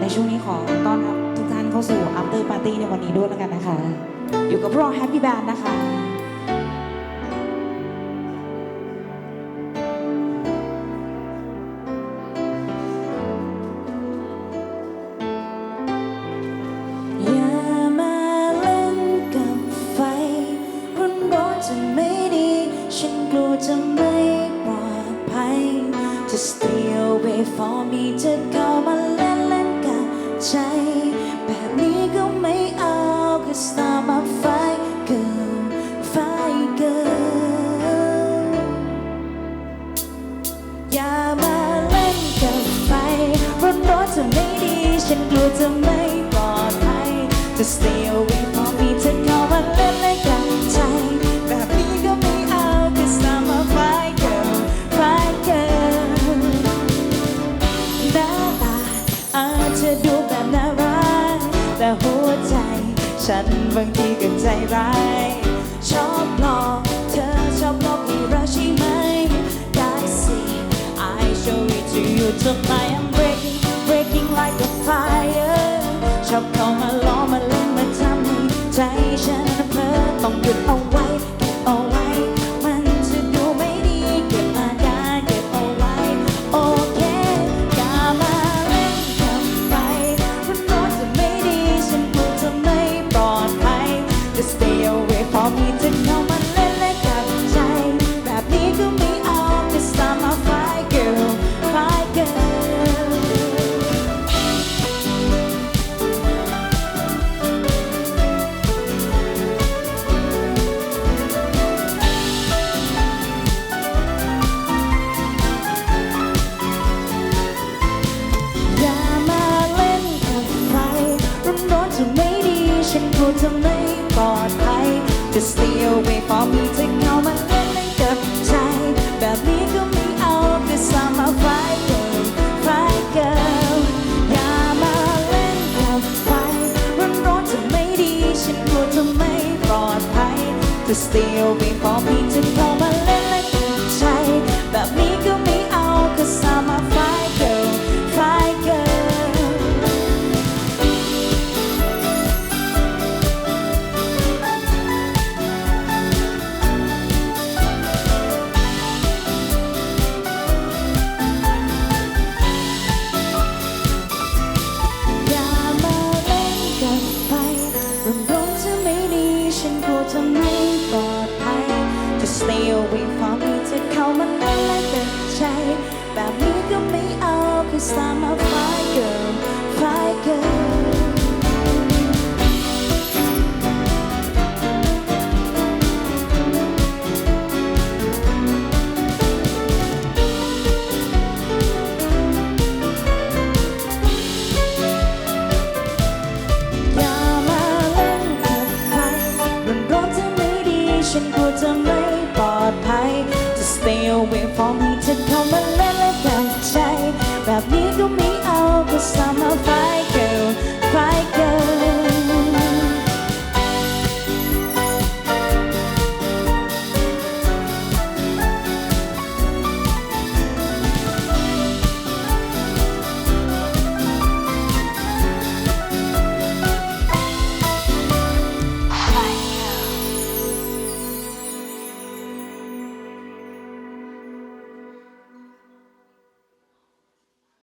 ในช่วงนี้ขอต้อนรับทุกท่านเข้าสู่ After Party ในวันนี้ด้วยแล้วกันนะคะ อยู่กับพวกเรา Happy Band นะคะ Just stay away from me จะเข้ามาเล่นเล่นกับใจแบบนี้ก็ไม่เอา Cause I'm a fight girl fight girl อย่ามาเล่นกับไฟร้อนร้อนจะไม่ดี ฉันกลัวจะไม่ปลอดภัย จะ stay away from me เธอเข้ามาเล่นเล่นกับ บางทีก็ใจร้ายชอบหลอกเธอชอบหลอกเหรักใช่ไหม ได้สิ I show it to you tonight I'm breaking breaking like a fire ชอบเข้ามาล้อมาเล่นมาทำให้ใจฉันเพลินต้องหยุดเอา ฉันกลัวจะไมปลอดภัย Just stay away from me จะเข้ามาเล่นเล่นกับใจ แบบนี้ก็ไม่เอา Cause I'm a fight girl fight girl อย่ามาเล่นกับไฟร้อนร้อนจะไม่ดี ฉันกลัวจะไม่ปลอดภัย Just stay away from me จะเข้ามาเล่นเล่น stay away from me จะเข้ามาเล่นเล่นกับใจ แบบนี้ก็ไม่เอา Cause I'm a fight girl fight girl ฉันกลัวจะไม่ away from me